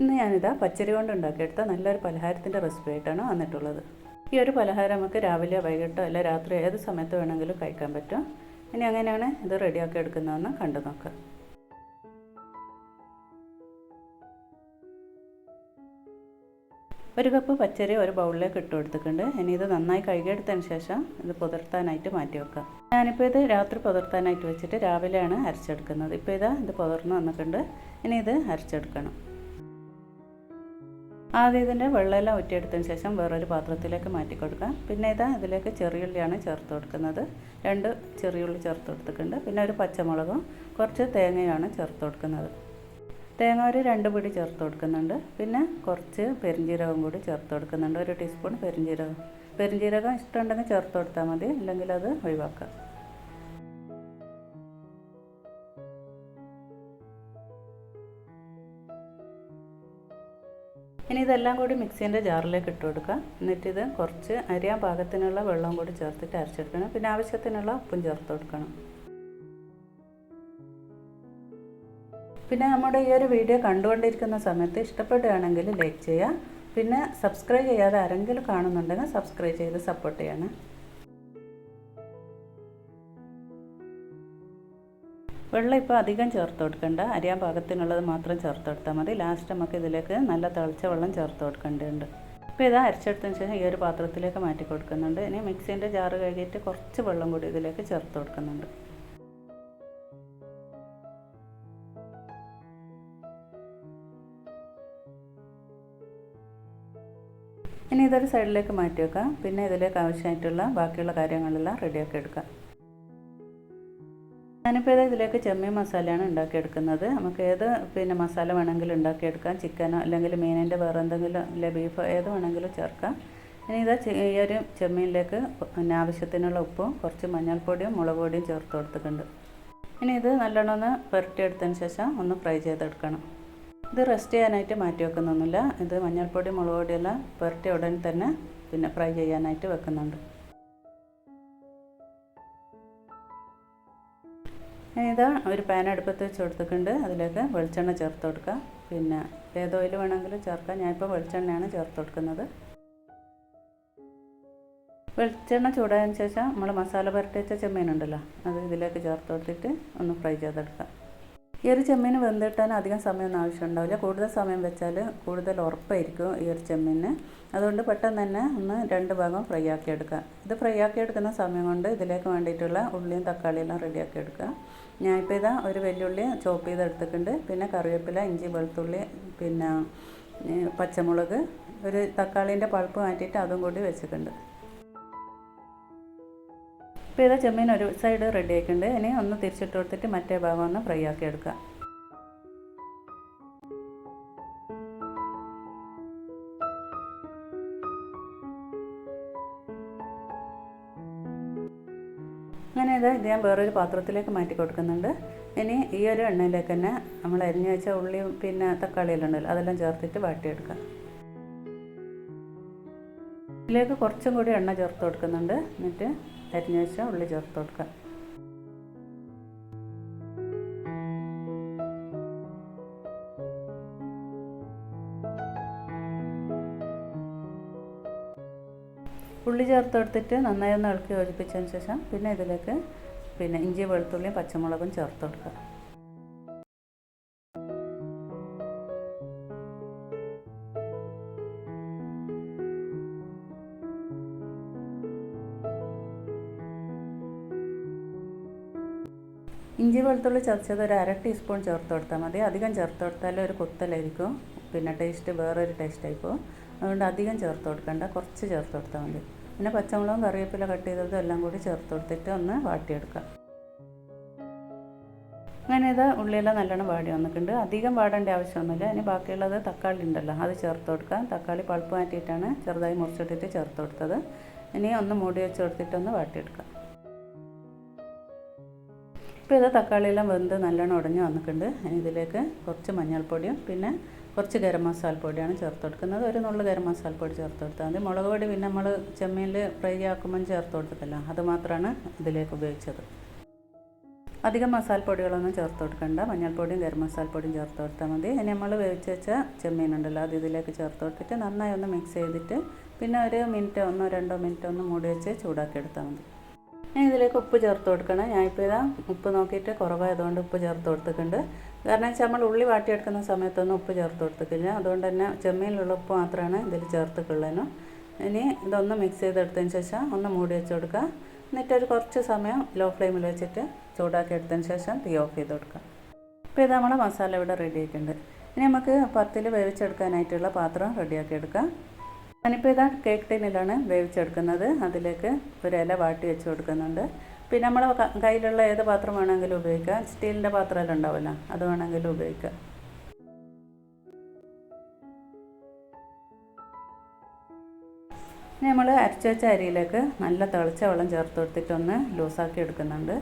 ഇന്ന് ഞാനിതാ പച്ചരി കൊണ്ട് ഉണ്ടാക്കിയെടുത്ത നല്ലൊരു പലഹാരത്തിന്റെ റെസിപ്പി ആയിട്ടാണ് വന്നിട്ടുള്ളത്. ഈ ഒരു പലഹാരം നമുക്ക് രാവിലെ വൈകിട്ടോ അല്ല രാത്രി ഏത് സമയത്ത് വേണമെങ്കിലും കഴിക്കാൻ പറ്റും. ഇനി അങ്ങനെയാണ് ഇത് റെഡിയാക്കി എടുക്കുന്നതെന്ന് കണ്ടു നോക്കാം. ഒരു കപ്പ് പച്ചരി ഒരു ബൗളിലേക്ക് ഇട്ട് കൊടുത്തിട്ടുണ്ട്. ഇനി ഇത് നന്നായി കഴുകിയെടുത്തതിന് ശേഷം ഇത് പുതിർത്താനായിട്ട് മാറ്റി വെക്കാം. ഞാനിപ്പോൾ ഇത് രാത്രി പുതിർത്താനായിട്ട് വെച്ചിട്ട് രാവിലെയാണ് അരച്ചെടുക്കുന്നത്. ഇപ്പോൾ ഇതാ ഇത് പുതിർന്ന് വന്നിട്ടുണ്ട്. ഇനി ഇത് അരച്ചെടുക്കണം. ആദ്യം ഇതിന്റെ വെള്ളമെല്ലാം ഊറ്റിയെടുത്തതിന് ശേഷം വേറൊരു പാത്രത്തിലേക്ക് മാറ്റി കൊടുക്കാം പിന്നെ ഇതാ ഇതിലേക്ക് ചെറിയുള്ളിയാണ് ചേർത്ത് കൊടുക്കുന്നത്. രണ്ട് ചെറിയുള്ളി ചേർത്ത് കൊടുത്തിട്ടുണ്ട്. പിന്നെ ഒരു പച്ചമുളകും കുറച്ച് തേങ്ങയാണ് ചേർത്ത് കൊടുക്കുന്നത്. തേങ്ങ ഒരു രണ്ട് പിടി ചേർത്ത് കൊടുക്കുന്നുണ്ട്. പിന്നെ കുറച്ച് പെരിഞ്ജീരകം കൂടി ചേർത്ത് കൊടുക്കുന്നുണ്ട്. ഒരു ടീസ്പൂൺ പെരിഞ്ജീരകം പെരിഞ്ജീരകം ഇഷ്ടമുണ്ടെങ്കിൽ ചേർത്ത് കൊടുത്താൽ മതി. അല്ലെങ്കിൽ അത് ഒഴിവാക്കാം. ഇനി ഇതെല്ലാം കൂടി മിക്സീന്റെ ജാറിലേക്ക് ഇട്ട് കൊടുക്കുക. എന്നിട്ട് ഇത് കുറച്ച് അരിയാൻ പാകത്തിനുള്ള വെള്ളം കൂടി ചേർത്തിട്ട് അരച്ചെടുക്കണം. പിന്നെ ആവശ്യത്തിനുള്ള ഉപ്പും ചേർത്ത് കൊടുക്കണം. പിന്നെ നമ്മുടെ ഈ ഒരു വീഡിയോ കണ്ടുകൊണ്ടിരിക്കുന്ന സമയത്ത് ഇഷ്ടപ്പെടുകയാണെങ്കിൽ ലൈക്ക് ചെയ്യുക. പിന്നെ സബ്സ്ക്രൈബ് ചെയ്യാതെ ആരെങ്കിലും കാണുന്നുണ്ടെങ്കിൽ സബ്സ്ക്രൈബ് ചെയ്ത് സപ്പോർട്ട് ചെയ്യണം. വെള്ളം ഇപ്പോൾ അധികം ചേർത്ത് കൊടുക്കണ്ട. അരിയാൻ പാകത്തിനുള്ളത് മാത്രം ചേർത്ത് കൊടുത്താൽ മതി. ലാസ്റ്റ് നമുക്ക് ഇതിലേക്ക് നല്ല തിളച്ച വെള്ളം ചേർത്ത് കൊടുക്കേണ്ടതുണ്ട്. ഇപ്പോൾ ഇത് അരച്ചെടുത്തതിന് ശേഷം ഈ ഒരു പാത്രത്തിലേക്ക് മാറ്റി കൊടുക്കുന്നുണ്ട്. ഇനി മിക്സീന്റെ ജാറ് കഴുകിയിട്ട് കുറച്ച് വെള്ളം കൂടി ഇതിലേക്ക് ചേർത്ത് കൊടുക്കുന്നുണ്ട്. ഇനി ഇതൊരു സൈഡിലേക്ക് മാറ്റി വെക്കാം. പിന്നെ ഇതിലേക്ക് ആവശ്യമായിട്ടുള്ള ബാക്കിയുള്ള കാര്യങ്ങളെല്ലാം റെഡിയാക്കി എടുക്കാം. ഞാനിപ്പോൾ ഇത് ഇതിലേക്ക് ചെമ്മീൻ മസാലയാണ് ഉണ്ടാക്കിയെടുക്കുന്നത്. നമുക്ക് ഏത് പിന്നെ മസാല വേണമെങ്കിലും ഉണ്ടാക്കിയെടുക്കാം. ചിക്കനോ അല്ലെങ്കിൽ മീനിന്റെ വേറെ എന്തെങ്കിലും അല്ലെ ബീഫോ ഏത് വേണമെങ്കിലും ചേർക്കാം. ഇനി ഇതാ ഈ ഒരു ചെമ്മീനിലേക്ക് പിന്നെ ആവശ്യത്തിനുള്ള ഉപ്പും കുറച്ച് മഞ്ഞൾപ്പൊടിയും മുളക് പൊടിയും ചേർത്ത് കൊടുത്തിട്ടുണ്ട്. ഇനി ഇത് നല്ലോണം ഒന്ന് പുരട്ടിയെടുത്തതിന് ശേഷം ഒന്ന് ഫ്രൈ ചെയ്തെടുക്കണം. ഇത് റെസ്റ്റ് ചെയ്യാനായിട്ട് മാറ്റി വെക്കുന്നൊന്നുമില്ല. ഇത് മഞ്ഞൾപ്പൊടി മുളക് പൊടിയെല്ലാം പുരട്ടി ഉടൻ തന്നെ പിന്നെ ഫ്രൈ ചെയ്യാനായിട്ട് വെക്കുന്നുണ്ട്. ഇതാ ഒരു പാൻ അടുപ്പത്ത് വെച്ച് കൊടുത്തിട്ടുണ്ട് അതിലേക്ക് വെളിച്ചെണ്ണ ചേർത്ത് കൊടുക്കുക. പിന്നെ ഏത് ഓയിൽ വേണമെങ്കിലും ചേർക്കാം. ഞാനിപ്പോൾ വെളിച്ചെണ്ണയാണ് ചേർത്ത് കൊടുക്കുന്നത്. വെളിച്ചെണ്ണ ചൂടായതിന് ശേഷം നമ്മൾ മസാല പുരട്ടി വെച്ച ചെമ്മീനുണ്ടല്ലോ അത് ഇതിലേക്ക് ചേർത്ത് കൊടുത്തിട്ട് ഒന്ന് ഫ്രൈ ചെയ്തെടുക്കാം. ഈ ഒരു ചെമ്മീൻ വെന്തിട്ടാൻ അധികം സമയമൊന്നും ആവശ്യമുണ്ടാവില്ല. കൂടുതൽ സമയം വെച്ചാൽ കൂടുതൽ ഉറപ്പായിരിക്കും ഈ ഒരു ചെമ്മീന് അതുകൊണ്ട് പെട്ടെന്ന് തന്നെ ഒന്ന് രണ്ട് ഭാഗം ഫ്രൈ ആക്കി എടുക്കുക ഇത് ഫ്രൈ ആക്കി എടുക്കുന്ന സമയം കൊണ്ട് ഇതിലേക്ക് വേണ്ടിയിട്ടുള്ള ഉള്ളിയും തക്കാളിയെല്ലാം റെഡിയാക്കി എടുക്കുക ഞാൻ ഞാനിപ്പോൾ ഇതാ ഒരു വെല്ലുള്ളി ചോപ്പ് ചെയ്തെടുത്തിട്ടുണ്ട് പിന്നെ കറിവേപ്പില ഇഞ്ചി വെളുത്തുള്ളി പിന്നെ പച്ചമുളക് ഒരു തക്കാളീന്റെ പൾപ്പ് മാറ്റിയിട്ട് അതും കൂടി വെച്ചിട്ടുണ്ട്. ഇപ്പോൾ ഇതാ ചെമ്മീൻ ഒരു സൈഡ് റെഡി ആക്കിയിട്ടുണ്ട് ഇനി ഒന്ന് തിരിച്ചിട്ട് കൊടുത്തിട്ട് മറ്റേ ഭാഗം ഒന്ന് ഫ്രൈ ആക്കി എടുക്കുക അങ്ങനെ ഇത് ഞാൻ വേറൊരു പാത്രത്തിലേക്ക് മാറ്റി കൊടുക്കുന്നുണ്ട്. ഇനി ഈ ഒരു എണ്ണയിലേക്ക് തന്നെ നമ്മൾ അരിഞ്ഞു വെച്ച ഉള്ളിയും പിന്നെ തക്കാളിയെല്ലാം ഉണ്ടല്ലോ അതെല്ലാം ചേർത്തിട്ട് വാട്ടിയെടുക്കാം. ഇതിലേക്ക് കുറച്ചും കൂടി എണ്ണ ചേർത്ത് കൊടുക്കുന്നുണ്ട്. എന്നിട്ട് അരിഞ്ഞു വെച്ച ഉള്ളി ചേർത്ത് കൊടുക്കുക ചേർത്ത് കൊടുത്തിട്ട് നന്നായി ഒന്ന് ഇളക്കി യോജിപ്പിച്ചതിന് ശേഷം പിന്നെ ഇതിലേക്ക് പിന്നെ ഇഞ്ചി വെളുത്തുള്ളിയും പച്ചമുളകും ചേർത്ത് കൊടുക്കുക. ഇഞ്ചി വെളുത്തുള്ളി ചതച്ചത് ഒരു അര ടീസ്പൂൺ ചേർത്ത് കൊടുത്താൽ മതി. അധികം ചേർത്ത് കൊടുത്താൽ ഒരു കുത്തലായിരിക്കും. പിന്നെ ടേസ്റ്റ് വേറൊരു ടേസ്റ്റ് ആയിപ്പോൾ അതുകൊണ്ട് അധികം ചേർത്ത് കൊടുക്കണ്ട. കുറച്ച് ചേർത്ത് കൊടുത്താൽ മതി. പിന്നെ പച്ചമുളകും കറിവേപ്പില കട്ട് ചെയ്തതും എല്ലാം കൂടി ചേർത്ത് കൊടുത്തിട്ട് ഒന്ന് വാട്ടിയെടുക്കാം. അങ്ങനെ ഇത് ഉള്ളിയെല്ലാം നല്ലോണം വാടി വന്നിട്ടുണ്ട്. അധികം വാടേണ്ട ആവശ്യമൊന്നുമില്ല. ഇനി ബാക്കിയുള്ളത് തക്കാളി ഉണ്ടല്ലോ അത് ചേർത്ത് കൊടുക്കാം. തക്കാളി പൾപ്പ് മാറ്റിയിട്ടാണ് ചെറുതായി മുറിച്ചിട്ടിട്ട് ചേർത്ത് കൊടുത്തത്. ഇനി ഒന്ന് മൂടി വെച്ച് കൊടുത്തിട്ടൊന്ന് വാട്ടിയെടുക്കാം. ഇപ്പോൾ ഇത് തക്കാളിയെല്ലാം വെന്ത് നല്ലോണം ഉടഞ്ഞ് വന്നിട്ടുണ്ട്. ഇനി ഇതിലേക്ക് കുറച്ച് മഞ്ഞൾപ്പൊടിയും പിന്നെ കുറച്ച് ഗരം മസാല പൊടിയാണ് ചേർത്ത് കൊടുക്കുന്നത് ഒരു നുള്ളു ഗരം മസാല പൊടി ചേർത്ത് കൊടുത്താൽ മതി. മുളക് പൊടി പിന്നെ നമ്മൾ ചെമ്മീനിൽ ഫ്രൈ ആക്കുമ്പം ചേർത്ത് കൊടുത്തിട്ടില്ല അതുമാത്രമാണ് ഇതിലേക്ക് ഉപയോഗിച്ചത്. അധികം മസാല പൊടികളൊന്നും ചേർത്ത് കൊടുക്കണ്ട. മഞ്ഞൾപ്പൊടിയും ഗരം മസാലപ്പൊടിയും ചേർത്ത് കൊടുത്താൽ മതി. ഇനി നമ്മൾ വേവിച്ച് വെച്ച ചെമ്മീനുണ്ടല്ലോ അത് ഇതിലേക്ക് ചേർത്ത് കൊടുത്തിട്ട് നന്നായി ഒന്ന് മിക്സ് ചെയ്തിട്ട് പിന്നെ ഒരു മിനിറ്റ് ഒന്നോ രണ്ടോ മിനിറ്റ് ഒന്ന് മൂടി വെച്ച് ചൂടാക്കി എടുത്താൽ മതി. ഞാൻ ഇതിലേക്ക് ഉപ്പ് ചേർത്ത് കൊടുക്കണം. ഞാനിപ്പോൾ ഇതാ ഉപ്പ് നോക്കിയിട്ട് കുറവായതുകൊണ്ട് ഉപ്പ് ചേർത്ത് കൊടുത്തിട്ടുണ്ട്. കാരണം വെച്ചാൽ നമ്മൾ ഉള്ളി വാട്ടിയെടുക്കുന്ന സമയത്തൊന്നും ഉപ്പ് ചേർത്ത് കൊടുത്തിട്ടില്ല. അതുകൊണ്ട് തന്നെ ചെമ്മീനിലുള്ള ഉപ്പ് മാത്രമാണ് ഇതിൽ ചേർത്തിട്ടുള്ളതിനും ഇനി ഇതൊന്ന് മിക്സ് ചെയ്തെടുത്തതിന് ശേഷം ഒന്ന് മൂടി വെച്ച് കൊടുക്കുക എന്നിട്ടൊരു കുറച്ച് സമയം ലോ ഫ്ലെയിമിൽ വെച്ചിട്ട് ചൂടാക്കി എടുത്തതിന് ശേഷം തീ ഓഫ് ചെയ്ത് കൊടുക്കുക ഇപ്പോൾ ഇത് നമ്മുടെ മസാല ഇവിടെ റെഡി ആയിട്ടുണ്ട്. ഇനി നമുക്ക് പത്തിൽ വേവിച്ചെടുക്കാനായിട്ടുള്ള പാത്രം റെഡിയാക്കി എടുക്കാം. ഞാനിപ്പോൾ ഇതാ കേക്ക് ടിന്നിലാണ് വേവിച്ചെടുക്കുന്നത്. അതിലേക്ക് ഒരു ഇല വാട്ടി വെച്ച് കൊടുക്കുന്നുണ്ട്. പിന്നെ നമ്മൾ കയ്യിലുള്ള ഏത് പാത്രം വേണമെങ്കിലും ഉപയോഗിക്കാം. സ്റ്റീലിന്റെ പാത്രമെല്ലാം ഉണ്ടാവില്ല അത് വേണമെങ്കിലും ഉപയോഗിക്കാം. നമ്മൾ അരച്ച വെച്ച അരിയിലേക്ക് നല്ല തിളച്ച വെള്ളം ചേർത്ത് കൊടുത്തിട്ടൊന്ന് ലൂസാക്കി എടുക്കുന്നുണ്ട്.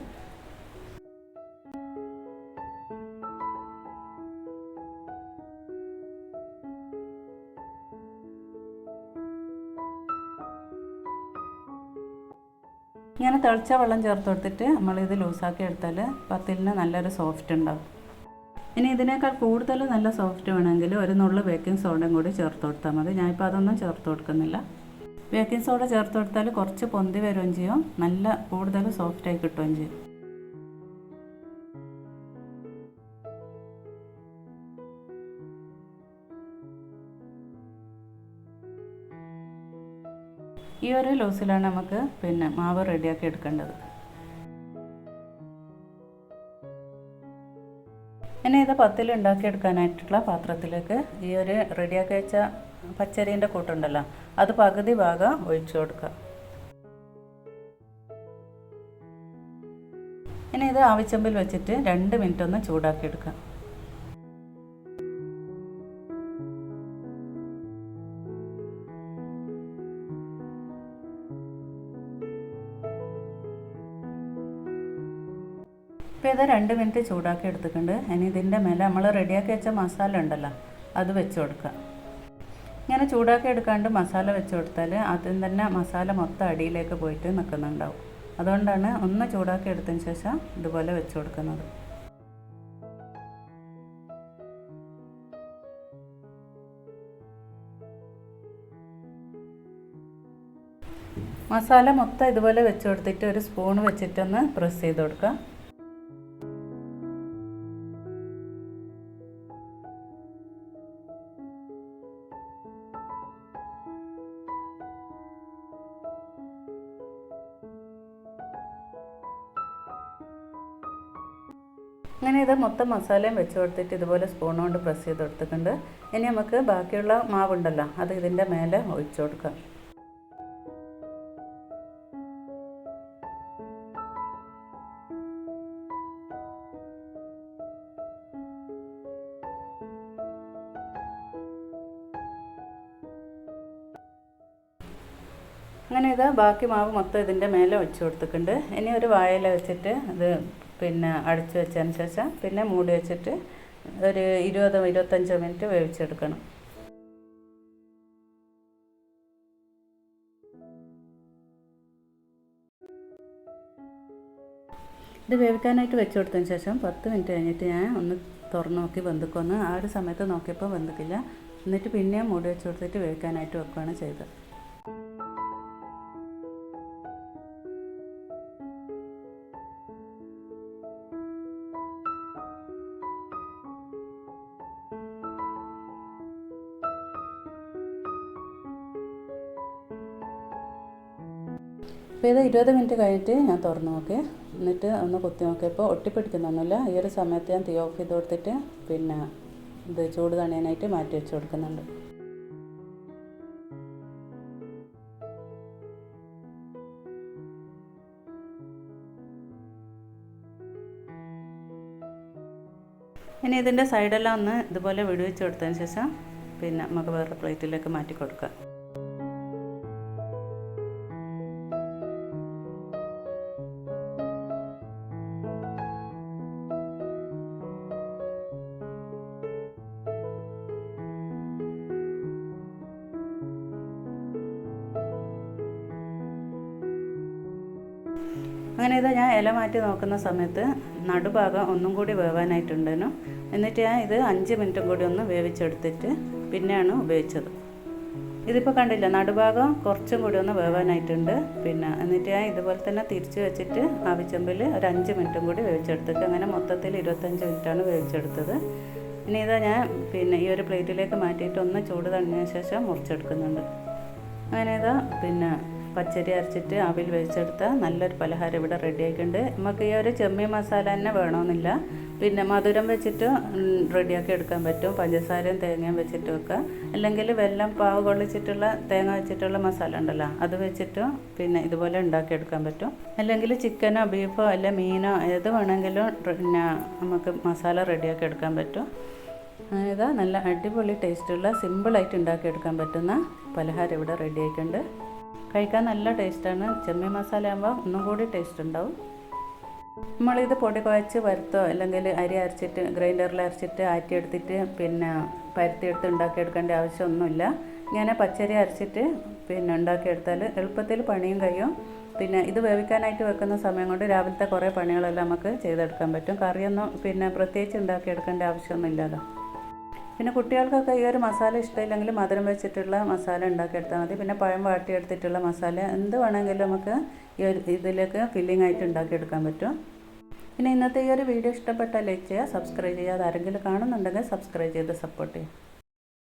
ഇങ്ങനെ തിളച്ച വെള്ളം ചേർത്ത് കൊടുത്തിട്ട് നമ്മളിത് ലൂസാക്കി എടുത്താൽ പത്തിലിന് നല്ലൊരു സോഫ്റ്റ് ഉണ്ടാവും. ഇനി ഇതിനേക്കാൾ കൂടുതൽ നല്ല സോഫ്റ്റ് വേണമെങ്കിൽ ഒരു നുള്ളു ബേക്കിംഗ് സോഡയും കൂടി ചേർത്ത് കൊടുത്താൽ മതി. ഞാനിപ്പോൾ അതൊന്നും ചേർത്ത് കൊടുക്കുന്നില്ല. ബേക്കിംഗ് സോഡ ചേർത്ത് കൊടുത്താൽ കുറച്ച് പൊന്തി വരികയും ചെയ്യും. നല്ല കൂടുതൽ സോഫ്റ്റായി കിട്ടുകയും ചെയ്യും. ഈ ഒരു ലൂസിലാണ് നമുക്ക് പിന്നെ മാവ് റെഡിയാക്കി എടുക്കേണ്ടത്. ഇനി ഇത് പത്തിൽ ഉണ്ടാക്കിയെടുക്കാനായിട്ടുള്ള പാത്രത്തിലേക്ക് ഈ ഒരു റെഡിയാക്കി വെച്ച പച്ചരീന്റെ കൂട്ടുണ്ടല്ലോ അത് പകുതി ഭാഗം ഒഴിച്ചു കൊടുക്കുക. ഇനി ഇത് ആവിച്ചമ്പിൽ വെച്ചിട്ട് രണ്ട് മിനിറ്റ് ഒന്ന് ചൂടാക്കി ഇത് രണ്ട് മിനിറ്റ് ചൂടാക്കി എടുത്തിട്ടുണ്ട്. ഇനി ഇതിന്റെ മേലെ നമ്മൾ റെഡിയാക്കി വെച്ച മസാല ഉണ്ടല്ലോ അത് വെച്ച് കൊടുക്കുക ഇങ്ങനെ ചൂടാക്കി എടുക്കാണ്ട് മസാല വെച്ച് കൊടുത്താൽ ആദ്യം തന്നെ മസാല മൊത്തം അടിയിലേക്ക് പോയിട്ട് നിൽക്കുന്നുണ്ടാവും അതുകൊണ്ടാണ് ഒന്ന് ചൂടാക്കി എടുത്തതിന് ശേഷം ഇതുപോലെ വെച്ച് കൊടുക്കുന്നത്. മസാല മൊത്തം ഇതുപോലെ വെച്ച് കൊടുത്തിട്ട് ഒരു സ്പൂൺ വെച്ചിട്ടൊന്ന് പ്രസ് ചെയ്ത് കൊടുക്കുക അങ്ങനെ ഇത് മൊത്തം മസാലയും വെച്ച് കൊടുത്തിട്ട് ഇതുപോലെ സ്പൂൺ കൊണ്ട് പ്രസ് ചെയ്ത് കൊടുത്തിട്ടുണ്ട്. ഇനി നമുക്ക് ബാക്കിയുള്ള മാവുണ്ടല്ലോ അത് ഇതിന്റെ മേലെ ഒഴിച്ചു കൊടുക്കാം. അങ്ങനെ ഇത് ബാക്കി മാവ് മൊത്തം ഇതിന്റെ മേലെ വെച്ച് കൊടുത്തിട്ടുണ്ട്. ഇനി ഒരു വായല വെച്ചിട്ട് ഇത് പിന്നെ അടച്ചു വെച്ചതിന് ശേഷം പിന്നെ മൂടി വെച്ചിട്ട് ഒരു ഇരുപതോ ഇരുപത്തഞ്ചോ മിനിറ്റ് വേവിച്ചെടുക്കണം. ഇത് വേവിക്കാനായിട്ട് വെച്ച് കൊടുത്തതിന് ശേഷം പത്ത് മിനിറ്റ് കഴിഞ്ഞിട്ട് ഞാൻ ഒന്ന് തുറന്ന് നോക്കി ബന്ധുക്കൊന്ന് ആ ഒരു സമയത്ത് നോക്കിയപ്പോൾ ബന്ധുക്കില്ല എന്നിട്ട് പിന്നെയും മൂടി വെച്ച് കൊടുത്തിട്ട് വേവിക്കാനായിട്ട് വെക്കുകയാണ് ചെയ്തത്. അപ്പോൾ ഇത് ഇരുപത് മിനിറ്റ് കഴിഞ്ഞിട്ട് ഞാൻ തുറന്ന് നോക്കി. എന്നിട്ട് ഒന്ന് കുത്തി നോക്കിയപ്പോൾ ഒട്ടിപ്പിടിക്കുന്നൊന്നുമില്ല. ഈ ഒരു സമയത്ത് ഞാൻ തീ ഓഫ് ചെയ്ത് കൊടുത്തിട്ട് പിന്നെ ഇത് ചൂട് തണിയാനായിട്ട് മാറ്റി വെച്ച് കൊടുക്കുന്നുണ്ട്. ഇനി ഇതിന്റെ സൈഡെല്ലാം ഒന്ന് ഇതുപോലെ വിടുവിച്ച് കൊടുത്തതിന് ശേഷം പിന്നെ നമുക്ക് വേറെ പ്ലേറ്റിലേക്ക് മാറ്റി കൊടുക്കാം അങ്ങനെ ഇത് ഞാൻ ഇല മാറ്റി നോക്കുന്ന സമയത്ത് നടുഭാഗം ഒന്നും കൂടി വേവാനായിട്ടുണ്ടേനു. എന്നിട്ട് ഞാൻ ഇത് അഞ്ച് മിനിറ്റും കൂടി ഒന്ന് വേവിച്ചെടുത്തിട്ട് പിന്നെയാണ് ഉപയോഗിച്ചത്. ഇതിപ്പോൾ കണ്ടില്ല നടുഭാഗം കുറച്ചും കൂടി ഒന്ന് വേവാനായിട്ടുണ്ട്. പിന്നെ എന്നിട്ട് ഞാൻ ഇതുപോലെ തന്നെ തിരിച്ച് വെച്ചിട്ട് ആവിച്ചമ്പിൽ ഒരു അഞ്ച് മിനിറ്റും കൂടി വേവിച്ചെടുത്തിട്ട് അങ്ങനെ മൊത്തത്തിൽ ഇരുപത്തഞ്ച് മിനിറ്റാണ് വേവിച്ചെടുത്തത്. ഇനി ഇതാ ഞാൻ പിന്നെ ഈ ഒരു പ്ലേറ്റിലേക്ക് മാറ്റിയിട്ട് ഒന്ന് ചൂട് തണിഞ്ഞ ശേഷം മുറിച്ചെടുക്കുന്നുണ്ട്. അങ്ങനെ ഇതാ പിന്നെ പച്ചരി അരച്ചിട്ട് ആവിൽ വെച്ചെടുത്ത നല്ലൊരു പലഹാരം ഇവിടെ റെഡി ആയിട്ടുണ്ട് നമുക്ക് ഈ ഒരു ചെമ്മീൻ മസാല തന്നെ വേണമെന്നില്ല. പിന്നെ മധുരം വെച്ചിട്ട് റെഡിയാക്കി എടുക്കാൻ പറ്റും. പഞ്ചസാരയും തേങ്ങയും വെച്ചിട്ട് വെക്കുക. അല്ലെങ്കിൽ വെല്ലം പാവ് കൊള്ളിച്ചിട്ടുള്ള തേങ്ങ വെച്ചിട്ടുള്ള മസാല ഉണ്ടല്ലോ അത് വെച്ചിട്ട് പിന്നെ ഇതുപോലെ ഉണ്ടാക്കിയെടുക്കാൻ പറ്റും. അല്ലെങ്കിൽ ചിക്കനോ ബീഫോ അല്ല മീനോ ഏത് വേണമെങ്കിലും പിന്നെ നമുക്ക് മസാല റെഡിയാക്കി എടുക്കാൻ പറ്റും. ഇതാ നല്ല അടിപൊളി ടേസ്റ്റുള്ള സിമ്പിളായിട്ട് ഉണ്ടാക്കിയെടുക്കാൻ പറ്റുന്ന പലഹാരം ഇവിടെ റെഡി ആയിട്ടുണ്ട് കഴിക്കാൻ നല്ല ടേസ്റ്റാണ്. ചെമ്മീൻ മസാല ആകുമ്പോൾ ഒന്നും കൂടി ടേസ്റ്റ് ഉണ്ടാവും. നമ്മളിത് പൊടി കുഴച്ച് വരുത്തോ അല്ലെങ്കിൽ അരി അരച്ചിട്ട് ഗ്രൈൻഡറിൽ അരച്ചിട്ട് ആറ്റിയെടുത്തിട്ട് പിന്നെ പരുത്തിയെടുത്ത് ഉണ്ടാക്കിയെടുക്കേണ്ട ആവശ്യമൊന്നുമില്ല. ഇങ്ങനെ പച്ചരി അരച്ചിട്ട് പിന്നെ ഉണ്ടാക്കിയെടുത്താൽ എളുപ്പത്തിൽ പണിയും കഴിയും. പിന്നെ ഇത് വേവിക്കാനായിട്ട് വെക്കുന്ന സമയം കൊണ്ട് രാവിലത്തെ കുറേ പണികളെല്ലാം നമുക്ക് ചെയ്തെടുക്കാൻ പറ്റും. കറിയൊന്നും പിന്നെ പ്രത്യേകിച്ച് ഉണ്ടാക്കിയെടുക്കേണ്ട ആവശ്യമൊന്നുമില്ലല്ലോ. പിന്നെ കുട്ടികൾക്കൊക്കെ ഈ ഒരു മസാല ഇഷ്ടമില്ലെങ്കിൽ മധുരം വെച്ചിട്ടുള്ള മസാല ഉണ്ടാക്കി ഉണ്ടാക്കിയെടുത്താൽ മതി. പിന്നെ പഴം വാട്ടിയെടുത്തിട്ടുള്ള മസാല എന്ത് വേണമെങ്കിലും നമുക്ക് ഈ ഒരു ഇതിലേക്ക് ഫില്ലിംഗ് ആയിട്ട് ഉണ്ടാക്കിയെടുക്കാൻ പറ്റും. പിന്നെ ഇന്നത്തെ ഈ ഒരു വീഡിയോ ഇഷ്ടപ്പെട്ടാൽ ലൈക്ക് ചെയ്യുക സബ്സ്ക്രൈബ് ചെയ്യുക. അത് ആരെങ്കിലും കാണുന്നുണ്ടെങ്കിൽ സബ്സ്ക്രൈബ് ചെയ്ത് സപ്പോർട്ട് ചെയ്യുക.